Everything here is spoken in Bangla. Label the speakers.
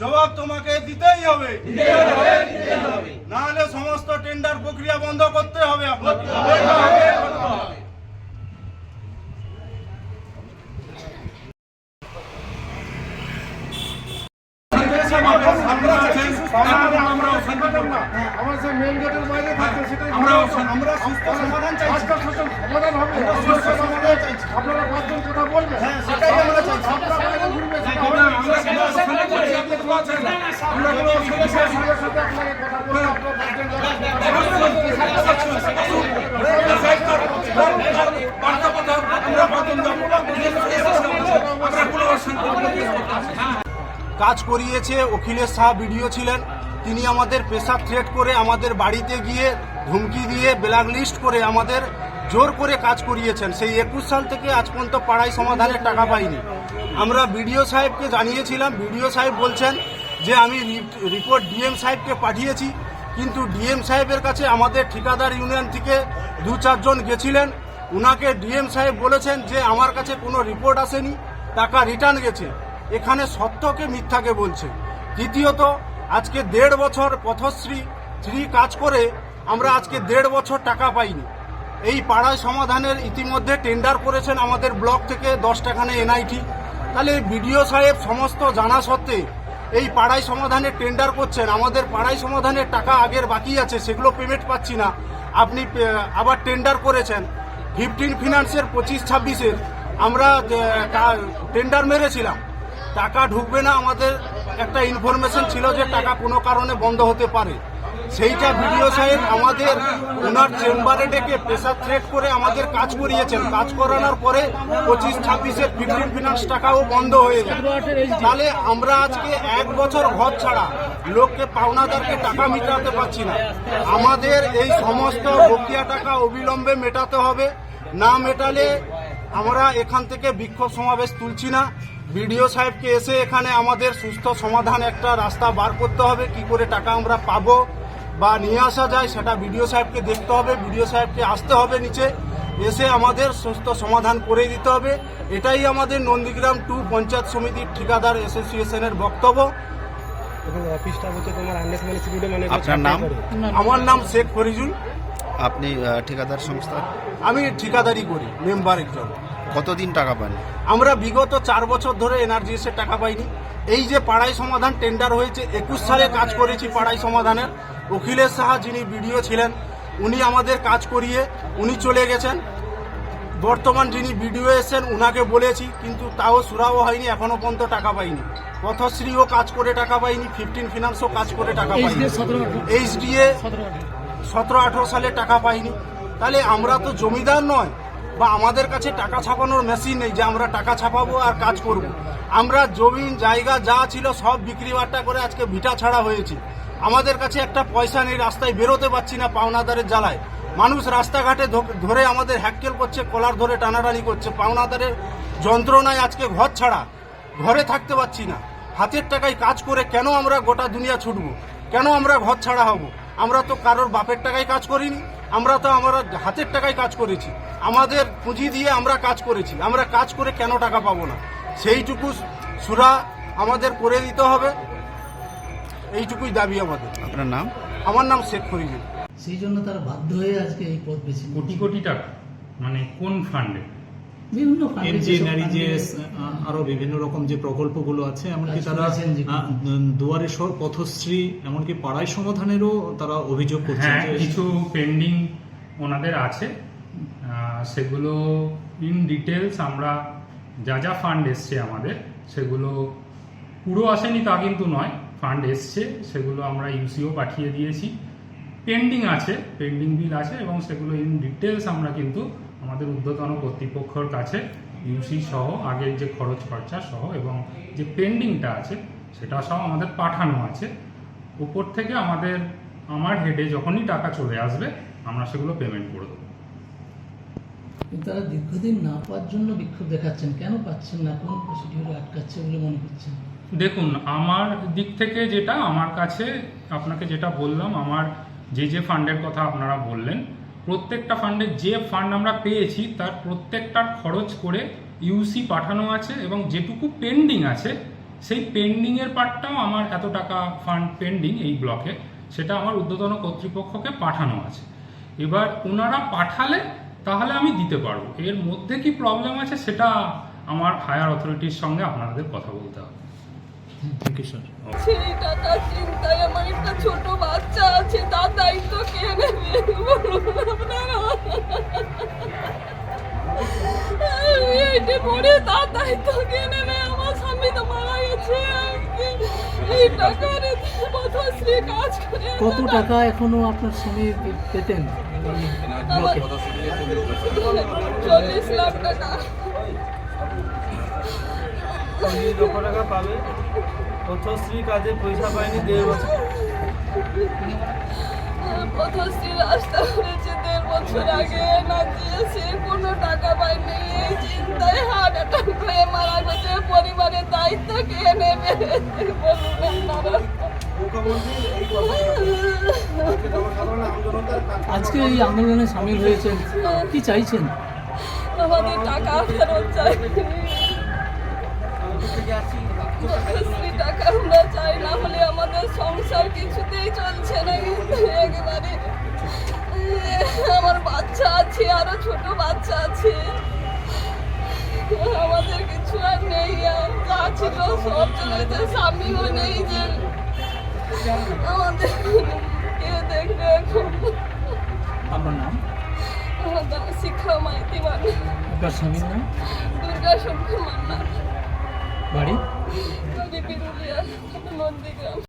Speaker 1: জবাব তোমাকে দিতেই হবে। না হলে সমস্ত টেন্ডার প্রক্রিয়া বন্ধ করতে হবে
Speaker 2: আমার যে মেন গেটের বাইরে
Speaker 1: কাজ করিয়েছে অখিলেশ শাহ বিডিও ছিলেন। তিনি আমাদের পেশা থ্রেট করে আমাদের বাড়িতে গিয়ে ধুমকি দিয়ে ব্ল্যাক লিস্ট করে আমাদের জোর করে কাজ করিয়েছেন। সেই একুশ সাল থেকে আজ পর্যন্ত পাড়ায় সমাধানের টাকা পাইনি। আমরা বিডিও সাহেবকে জানিয়েছিলাম, বিডিও সাহেব বলছেন যে আমি রিপোর্ট ডিএম সাহেবকে পাঠিয়েছি, কিন্তু ডিএম সাহেবের কাছে আমাদের ঠিকাদার ইউনিয়ন থেকে দু চারজন গেছিলেন। উনাকে ডিএম সাহেব বলেছেন যে আমার কাছে কোনো রিপোর্ট আসেনি, টাকা রিটার্ন গেছে। এখানে সত্যকে মিথ্যাকে বলছে। দ্বিতীয়ত, আজকে দেড় বছর পথশ্রী, শ্রী কাজ করে আমরা আজকে দেড় বছর টাকা পাইনি। এই পাড়ায় সমাধানের ইতিমধ্যে টেন্ডার করেছেন আমাদের ব্লক থেকে দশ টাকানে এনআইটি তাহলে বিডিও সাহেব সমস্ত জানা সত্ত্বে এই পাড়ায় সমাধানের টেন্ডার করছেন। আমাদের পাড়ায় সমাধানের টাকা আগের বাকি আছে, সেগুলো পেমেন্ট পাচ্ছি না। আপনি আবার টেন্ডার করেছেন। ফিফটিন ফিনান্সের পঁচিশ ছাব্বিশের। আমরা টেন্ডার মেরেছিলাম। টাকা ঢুকবে না আমাদের। একটা ইনফরমেশন ছিল যে টাকা কোনো কারণে বন্ধ হতে পারে। সেইটা ভিডিও সাহেব আমাদের ওনার চেম্বারে ডেকে প্রেসার থ্রেট করে আমাদের কাজ করিয়েছেন। কাজ করানোর পরে পঁচিশ, ছাব্বিশের ফিফটিন ফিনান্স টাকাও বন্ধ হয়ে যায়। তাহলে আমরা আজকে এক বছর ঘর ছাড়া লোককে, পাওনাদারকে টাকা মেটাতে পারছি না। আমাদের এই সমস্ত বকেয়া টাকা অবিলম্বে মেটাতে হবে। না মেটালে আমরা এখান থেকে বিক্ষোভ সমাবেশ তুলছি না। বিডিও সাহেবকে এসে এখানে আমাদের সুস্থ সমাধান একটা রাস্তা বার করতে হবে। কি করে টাকা আমরা পাবো? বা নিয়ে আসা যায় সেটা বিডিও সাহেবকে দেখতে হবে বিডিও সাহেবকে আসতে হবে নিচে এসে আমাদের সুস্থ সমাধান করে দিতে হবে। এটাই আমাদের নন্দীগ্রাম টু পঞ্চায়েত সমিতির ঠিকাদার অ্যাসোসিয়েশনের বক্তব্য।
Speaker 3: মানে
Speaker 4: আপনার নাম?
Speaker 1: আমার নাম শেখ ফরিজুল।
Speaker 4: আপনি ঠিকাদার সংস্থা?
Speaker 1: আমি ঠিকাদারি করি মেম্বার একজন।
Speaker 4: কতদিন টাকা পান?
Speaker 1: আমরা বিগত চার বছর ধরে এনআরজিএসের টাকা পাইনি। এই যে পাড়াই সমাধান টেন্ডার হয়েছে একুশ সালে কাজ করেছি পাড়াই সমাধানের। অখিলেশ সাহা যিনি বিডিও ছিলেন উনি আমাদের কাজ করিয়ে উনি চলে গেছেন। বর্তমান যিনি বিডিও এসেছেন উনাকে বলেছি কিন্তু তাও সুরাও হয়নি এখনও পর্যন্ত টাকা পাইনি। পথশ্রীও কাজ করে টাকা পাইনি ফিফটিন ফিনান্সও কাজ করে টাকা পাইনি। এইচডিএ সতেরো আঠেরো। সালে টাকা পাইনি। তাহলে আমরা তো জমিদার নয় বা আমাদের কাছে টাকা ছাপানোর মেশিন নেই যে আমরা টাকা ছাপাবো আর কাজ করব। আমরা জমিন জায়গা যা ছিল সব বিক্রি বাট্টা করে আজকে ভিটা ছাড়া হয়েছি। আমাদের কাছে একটা পয়সা নেই, রাস্তায় বেরোতে পারছি না পাওনাদারের জ্বালায়। মানুষ রাস্তাঘাটে ধরে আমাদের হ্যাক্কেল করছে, কলার ধরে টানাটানি করছে, পাওনাদারের যন্ত্রণায় আজকে ঘর ছাড়া, ঘরে থাকতে পারছি না। হাতের টাকায় কাজ করে কেন আমরা গোটা দুনিয়া ছুটব? কেন আমরা ঘর ছাড়া হব? আমরা তো কারোর বাপের টাকায় কাজ করিনি, আমরা তো আমরা হাতের টাকায় কাজ করেছি। আমাদের পুঁজি দিয়ে আমরা কাজ করেছি, আমরা কাজ করে কেন টাকা পাবো না? সেইটুকু সুরা আমাদের করে দিতে হবে। এইটুকুই দাবি আমাদের।
Speaker 4: আপনার নাম?
Speaker 1: আমার নাম শেখ ফরিদুল
Speaker 5: সেই জন্য তারা বাধ্য হয়ে আজকে এই পথ বেছে
Speaker 6: কোটি কোটি টাকা মানে কোন ফান্ডে
Speaker 5: বিভিন্ন ফান্ডে যেসব
Speaker 7: এনজিএনআরইজিএস আরও বিভিন্ন রকম যে প্রকল্পগুলো আছে এমনকি তারা
Speaker 5: যে-
Speaker 7: আহ, দুয়ারে সর পথশ্রী এমনকি পাড়ায় সমাধানেরও তারা অভিযোগ করছেন
Speaker 6: হ্যাঁ কিছু পেন্ডিং ওনাদের আছে। সেগুলো ইন ডিটেলস আমরা যা যা ফান্ড এসছে আমাদের সেগুলো পুরো আসেনি তা কিন্তু নয়। ফান্ড এসছে, সেগুলো আমরা ইউসিও পাঠিয়ে দিয়েছি। পেন্ডিং আছে পেন্ডিং বিল আছে এবং সেগুলো ইন ডিটেলস আমরা কিন্তু আমাদের ঊর্ধ্বতন কর্তৃপক্ষের কাছে ইউসি সহ, আগের যে খরচ খরচা সহ এবং যে পেন্ডিংটা আছে, সেটা সহ আমাদের পাঠানো আছে। উপর থেকে আমাদের, আমার হেডে যখনই টাকা চলে আসবে, আমরা সেগুলো পেমেন্ট করে দেবো।
Speaker 5: তারা দীর্ঘদিন না পাওয়ার জন্য বিক্ষোভ দেখাচ্ছেন। কেন পাচ্ছেন না? কোন প্রসিডিউরে আটকাচ্ছে বলে মনে করছেন?
Speaker 6: দেখুন, আমার দিক থেকে যেটা, আমার কাছে আপনাকে যেটা বললাম, আমার যে যে ফান্ডের কথা আপনারা বললেন, প্রত্যেকটা ফান্ডে যে ফান্ড আমরা পেয়েছি, তার প্রত্যেকটার খরচ করে ইউসি পাঠানো আছে এবং যেটুকু পেন্ডিং আছে, সেই পেন্ডিংয়ের পার্টটাও আমার এত টাকা ফান্ড পেন্ডিং এই ব্লকে, সেটা আমার ঊর্ধ্বতন কর্তৃপক্ষকে পাঠানো আছে। এবার ওনারা পাঠালে তাহলে আমি দিতে পারব। এর মধ্যে কি প্রবলেম আছে, সেটা আমার হায়ার অথরিটির সঙ্গে আপনাদের কথা বলতে হবে।
Speaker 7: থ্যাংক ইউ স্যার
Speaker 8: সেই টাকার চিন্তায় আমার একটা ছোট বাচ্চা আছে তার দায়িত্ব কে নেবে? এইটে পরে তার দায়িত্ব কে নেবে? আমার স্বামী তো মারা গেছে। এই টাকার পথশ্রী কাজ করে
Speaker 5: কত টাকা। এখনও আপনার স্বামী পেতেন?
Speaker 8: চল্লিশ লাখ টাকা।
Speaker 3: লক্ষ টাকা পাবে। পথশ্রী কাজে পয়সা পায়নি দেড় বছর।
Speaker 8: পথশ্রী রাস্তা করেছে দেড় বছর আগে না দিয়েছে কোনো টাকা পাইনি এই চিন্তায় হার্ট অ্যাটাক হয়ে মারা গেছে। পরিবারের দায়িত্ব কে নেবে? বলুন
Speaker 5: আজকে এই আন্দোলনে সামিল হয়েছেন। কি চাইছেন?
Speaker 8: আমাদের টাকা ফেরত চাই টাকা আমরা চাই না হলে আমাদের সংসার কিছুতেই চলছে না কিন্তু একেবারে আমার বাচ্চা আছে আরও ছোট বাচ্চা আছে আমাদের কিছু আর নেই যা ছিল সব চলে স্বামীও নেই যে আমাদের কে দেখবে এখন আমার নাম শিক্ষা মাইতি মানে দুর্গা শঙ্কর মান্না
Speaker 5: বাড়ি?